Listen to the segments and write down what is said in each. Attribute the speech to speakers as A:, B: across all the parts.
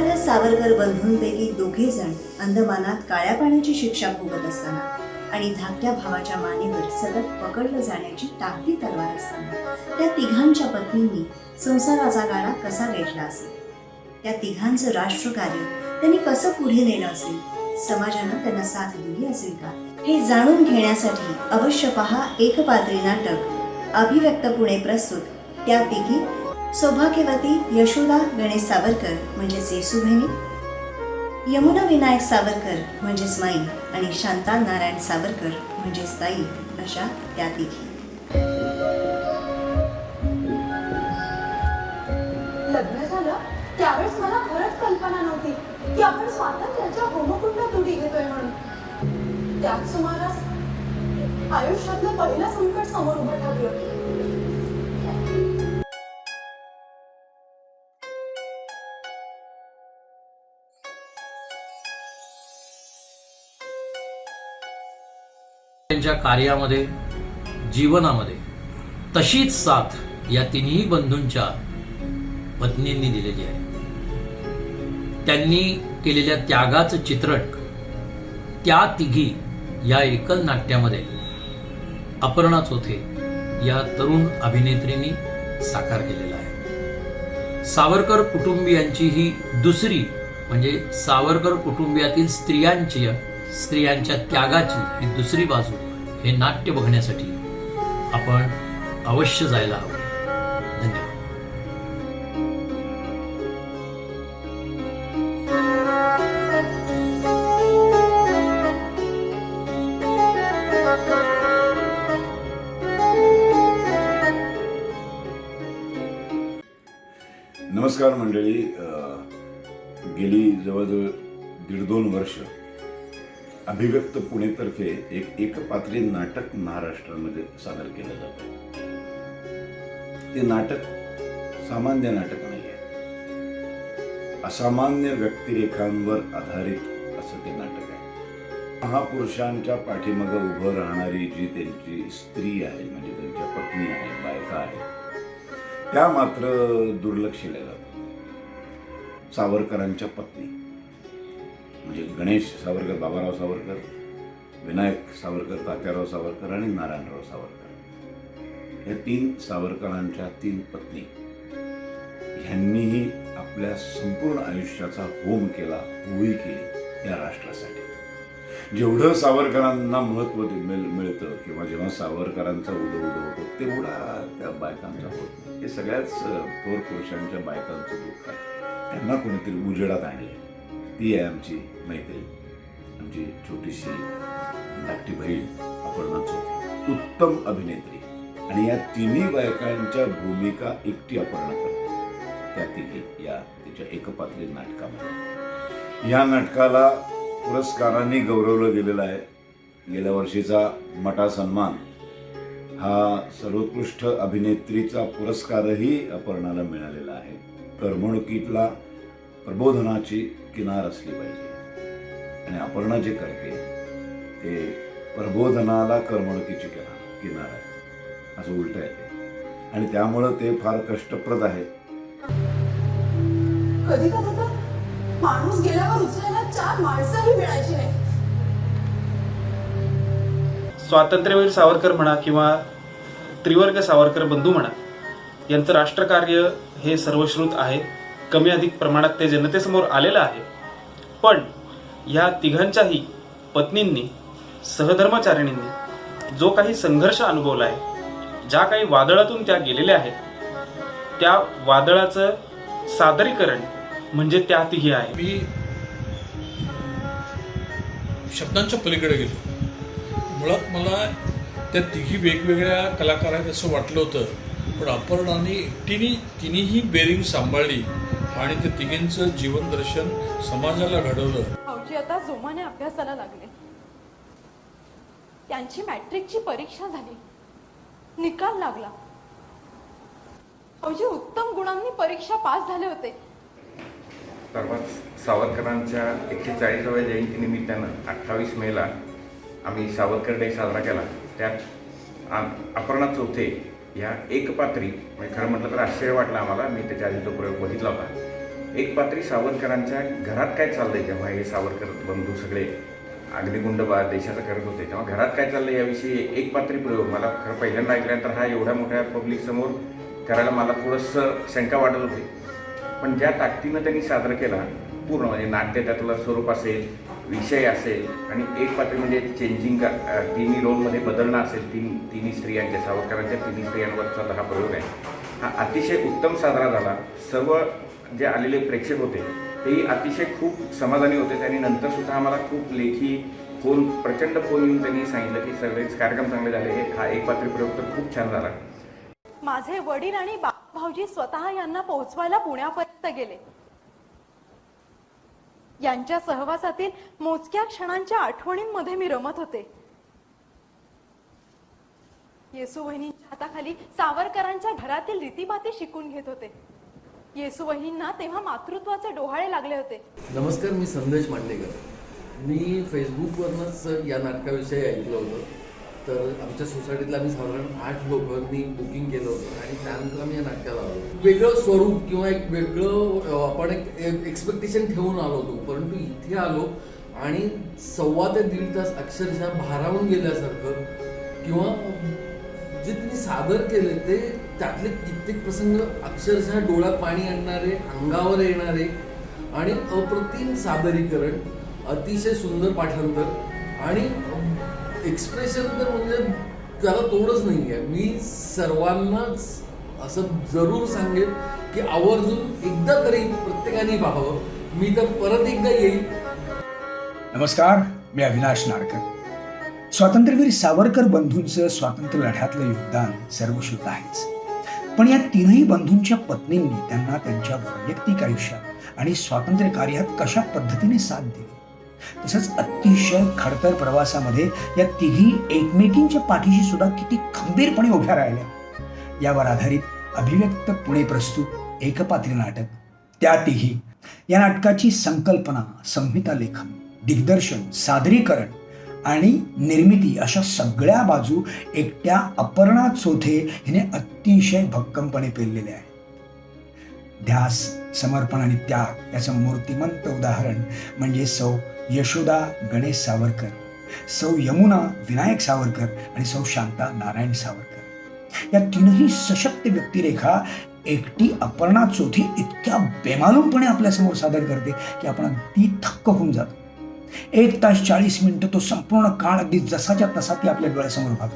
A: त्रिवर्ग सावरकर बंधूंपैकी दोघे जण अंदमानात काळ्या पाण्याची शिक्षा भोगत असताना आणि धाकट्या भावाच्या मानेवर सतत पकडलं जाण्याची टाकती तलवार असताना त्या तिघांच्या पत्नींनी संसाराचा गाडा कसा वेढला असेल? त्या तिघांचं राष्ट्रकार्य त्यांनी कसं पुढे नेलं असेल? समाजानं त्यांना साथ दिली असेल का? हे जाणून घेण्यासाठी अवश्य पहा एकपात्री नाटक. अभिव्यक्त पुणे प्रस्तुत. त्या तिघी सौभाग्यवती यशोदा गणेश सावरकर म्हणजेच येसुबहिणी यमुना विनायक सावरकर म्हणजेच माई. आणि शांता नारायण सावरकर म्हणजेच ताई अशा त्या तिघी.
B: लग्न झालं त्यावेळेस मला खरंच कल्पना नव्हती की आपण स्वातंत्र्याच्या होमकुंडात उडी घेतोय म्हणून. त्याच सुमारास आयुष्यातलं पहिलं संकट समोर उभं ठाकलं.
C: त्यांच्या कार्यामध्ये जीवनामध्ये तशीच साथ या तिन्ही बंधूंच्या पत्नींनी दिलेली आहे. त्यांनी केलेल्या त्यागाचं चित्रण त्या तिघी या एकल नाट्यामध्ये अपर्णा चोथे या तरुण अभिनेत्रींनी साकार केलेला आहे. सावरकर कुटुंबियांची ही दुसरी म्हणजे सावरकर कुटुंबियातील स्त्रियांची स्त्रियांच्या त्यागाची ही दुसरी बाजू हे नाट्य बघण्यासाठी आपण अवश्य जायला हवं. धन्यवाद.
D: नमस्कार मंडळी. गेली जवळजवळ दीड दोन वर्ष अभिव्यक्त पुणेतर्फे एक एकपात्री नाटक महाराष्ट्रामध्ये सादर केलं जातं. ते नाटक सामान्य नाटक नाही आहे. असामान्य व्यक्तिरेखांवर आधारित असं ते नाटक आहे. महापुरुषांच्या पाठीमागे उभं राहणारी जी त्यांची स्त्री आहे म्हणजे त्यांच्या पत्नी आहे बायका आहे त्या मात्र दुर्लक्षिल्या जातात सावरकरांच्या पत्नी. म्हणजे गणेश सावरकर बाबाराव सावरकर विनायक सावरकर तात्याराव सावरकर आणि नारायणराव सावरकर. या तीन सावरकरांच्या तीन पत्नी ह्यांनीही आपल्या संपूर्ण आयुष्याचा होम केला होळी केली या राष्ट्रासाठी. जेवढं सावरकरांना महत्त्व मिळ मिळतं किंवा जेव्हा सावरकरांचा उदो उदो होतो तेवढा त्या बायकांचा होत नाही. हे सगळ्याच थोर पुरुषांच्या बायकांचं दुःख आहे. त्यांना कोणीतरी उजेडात आणले ती आहे आमची मैत्री आमची छोटीशी धाकटी बहीण अपर्णा उत्तम अभिनेत्री. आणि या तिन्ही बायकांच्या भूमिका एकटी अपर्णा करते. त्या तिघी या तिच्या एकपात्री नाटकामध्ये. या नाटकाला पुरस्कारांनी गौरवलं गेलेलं आहे. गेल्या वर्षीचा मटा सन्मान हा सर्वोत्कृष्ट अभिनेत्रीचा पुरस्कारही अपर्णाला मिळालेला आहे. करमणुकीतला प्रबोधनाची किनार असली पाहिजे. आणि अपर्णा जे करते ते प्रबोधनाला करमणुकीची किनार किनार आहे. असं उलट आहे ते. आणि त्यामुळं ते फार कष्टप्रद आहे.
B: कधी माणूस गेल्यावर उचलायला चार माणसंही मिळायची नाही.
E: स्वातंत्र्यवीर सावरकर म्हणा किंवा त्रिवर्ग सावरकर बंधू म्हणा यांचं राष्ट्रकार्य हे सर्वश्रुत आहे. कमी अधिक प्रमाणात ते जनतेसमोर आलेलं आहे. पण ह्या तिघांच्याही पत्नींनी सहधर्मचारिणींनी जो काही संघर्ष अनुभवला आहे ज्या काही वादळातून त्या गेलेल्या आहेत त्या वादळाचं सादरीकरण म्हणजे त्या तिघी आहे.
F: मी शब्दांच्या पलीकडे गेलो. मुळात मला त्या तिघी वेगवेगळ्या कलाकार आहेत असं वाटलं होतं पण अपर्णाने एकटीने तिन्हीही बेरिंग सांभाळली. आणि त्या तिघींचं जीवनदर्शन समाजाला घडवलं.
B: भाऊजी आता जोमाने अभ्यासाला लागले. त्यांची मॅट्रिकची परीक्षा झाली. निकाल लागला. भाऊजी उत्तम गुणांनी परीक्षा पास झाले होते.
G: परवाच सावरकरांच्या एकशे चाळीसाव्या जयंतीनिमित्तानं अठ्ठावीस मेला आम्ही सावरकर डे साजरा केला. त्यात अपर्णा चौथे ह्या एकपात्री म्हणजे खरं म्हटलं तर आश्चर्य वाटलं आम्हाला. मी त्याच्या आधी तो प्रयोग बघितला होता. एक पात्री सावरकरांच्या घरात काय चाललंय जेव्हा हे सावरकर बंधू सगळे अग्निगुंड बा देशाचं करत होते तेव्हा घरात काय चाललंय याविषयी एक पात्री प्रयोग. मला खरं पहिल्यांदा ऐकल्यानंतर हा एवढ्या मोठ्या पब्लिक समोर करायला मला थोडंसं शंका वाटत होती. पण ज्या ताकदीनं त्यांनी सादर केला पूर्ण म्हणजे नाट्य त्यातलं स्वरूप असेल विषय असेल आणि एक पात्र म्हणजे चेंजिंग तिन्ही रोलमध्ये बदलणं असेल तीन तिन्ही स्त्रियांच्या सावरकरांच्या तिन्ही स्त्रियांवरचा हा प्रयोग आहे. हा अतिशय उत्तम साजरा झाला. सर्व जे आलेले प्रेक्षक होते तेही अतिशय खूप समाधानी होते. त्यांनी नंतरसुद्धा आम्हाला खूप लेखी फोन प्रचंड फोन येऊन त्यांनी सांगितलं की सगळेच कार्यक्रम चांगले झाले. हे हा एक पात्री प्रयोग तर खूप छान झाला.
B: माझे वडील आणि भाऊजी स्वतः यांना पोहोचवायला पुण्यापर्यंत गेले. यांच्या सहवासातील मोजक्या क्षणांच्या आठवणींमध्ये मी रमत होते. येसू वहिनींच्या हाताखाली सावरकरांच्या घरातील रीतीभाती शिकून घेत होते. येसू वहिनींना तेव्हा मातृत्वाचे डोहाळे लागले होते.
H: नमस्कार मी संदेश मांडेकर. मी फेसबुकवरनंच या नाटकाविषयी ऐकलं होतं. तर आमच्या सोसायटीतल्या आम्ही साधारण आठ लोकांनी बुकिंग केलं होतं. आणि त्यानंतर आम्ही या नाटकाला आलो वेगळं स्वरूप किंवा एक वेगळं आपण एक एक्सपेक्टेशन ठेवून आलो होतो. परंतु इथे आलो आणि सव्वा ते दीड तास अक्षरशः भारावून गेल्यासारखं किंवा जे तुम्ही सादर केले ते त्यातले कित्येक प्रसंग अक्षरशः डोळ्यात पाणी आणणारे अंगावर येणारे आणि अप्रतिम सादरीकरण अतिशय सुंदर पाठांतर आणि एक्सप्रेशन तर म्हणजे त्याला तोडच नाही आहे मी सर्वांनाच असं जरूर सांगेन की आवर्जून एकदा तरी प्रत्येकाने पाहावं. मी तर परत एकदा येईल.
I: नमस्कार मी अविनाश नाडकर स्वातंत्र्यवीर सावरकर बंधूंचं स्वातंत्र्य लढ्यातलं योगदान सर्वश्रुत आहेच. पण या तीनही बंधूंच्या पत्नींनी त्यांना त्यांच्या वैयक्तिक आयुष्यात आणि स्वातंत्र्य कार्यात कशा पद्धतीने साथ दिली? तसंच अतिशय खडतर प्रवासामध्ये या तिघी एकमेकींच्या पाठीशी सुद्धा किती खंबीरपणे उभ्या राहिल्या. यावर आधारित अभिव्यक्त पुणे प्रस्तुत एकपात्री नाटक त्या तिघी. या नाटकाची संकल्पना संहिता लेखन दिग्दर्शन सादरीकरण आणि निर्मिती अशा सगळ्या बाजू एकट्या अपर्णा चोथे हिने अतिशय भक्कमपणे पेरलेल्या आहे ध्यास समर्पण आणि त्याग याचं मूर्तिमंत उदाहरण म्हणजे सौ यशोदा गणेश सावरकर सौ यमुना विनायक सावरकर आणि सौ शांता नारायण सावरकर. या तीनही सशक्त व्यक्तिरेखा एकटी अपर्णा चौथी इतक्या बेमालूमपणे आपल्यासमोर सादर करते की आपण अगदी थक्क होऊन जातो. एक तास चाळीस मिनिटं तो संपूर्ण काळ अगदी जसाच्या तसा ती आपल्या डोळ्यासमोर उभा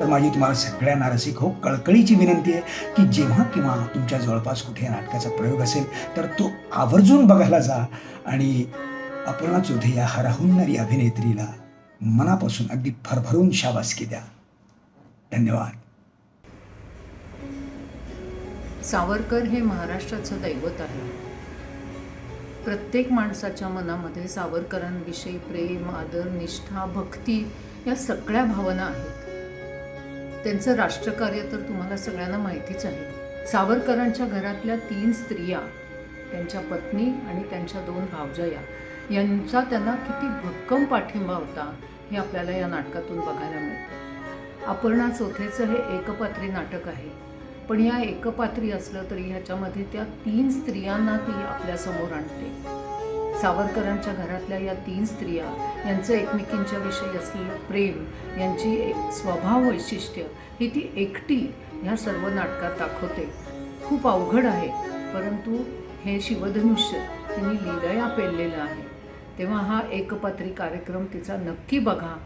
I: तर माझी तुम्हाला सगळ्यांना रसिक हो कळकळीची विनंती आहे की जेव्हा किंवा तुमच्या जवळपास कुठे नाटकाचा प्रयोग असेल तर तो आवर्जून बघायला जा आणि अपर्णा चौधरी या हरहुन्नरी अभिनेत्रीला मनापासून अगदी भरभरून शाबासकी द्या. धन्यवाद.
J: सावरकर हे महाराष्ट्राचं दैवत आहे. प्रत्येक माणसाच्या मनामध्ये सावरकरांविषयी प्रेम आदर निष्ठा भक्ती या सगळ्या भावना आहेत. त्यांचं राष्ट्रकार्य तर तुम्हाला सगळ्यांना माहितीच आहे. सावरकरांच्या घरातल्या तीन स्त्रिया त्यांच्या पत्नी आणि त्यांच्या दोन भावजया यांचा त्यांना किती भक्कम पाठिंबा होता हे आपल्याला या नाटकातून बघायला मिळतं. अपर्णा चौथेचं हे एकपात्री नाटक आहे. पण या एकपात्री असलं तरी ह्याच्यामध्ये त्या तीन स्त्रियांना ती आपल्यासमोर आणते. सावरकरांच्या घरातल्या या तीन स्त्रिया यांचं एकमेकींच्या विषयी असलेलं प्रेम यांची एक स्वभाव वैशिष्ट्य ही ती एकटी ह्या सर्व नाटकात दाखवते. खूप अवघड आहे परंतु हे शिवधनुष्य तिने लिलया पेललेलं आहे. तेव्हा हा एकपात्री कार्यक्रम तिचा नक्की बघा.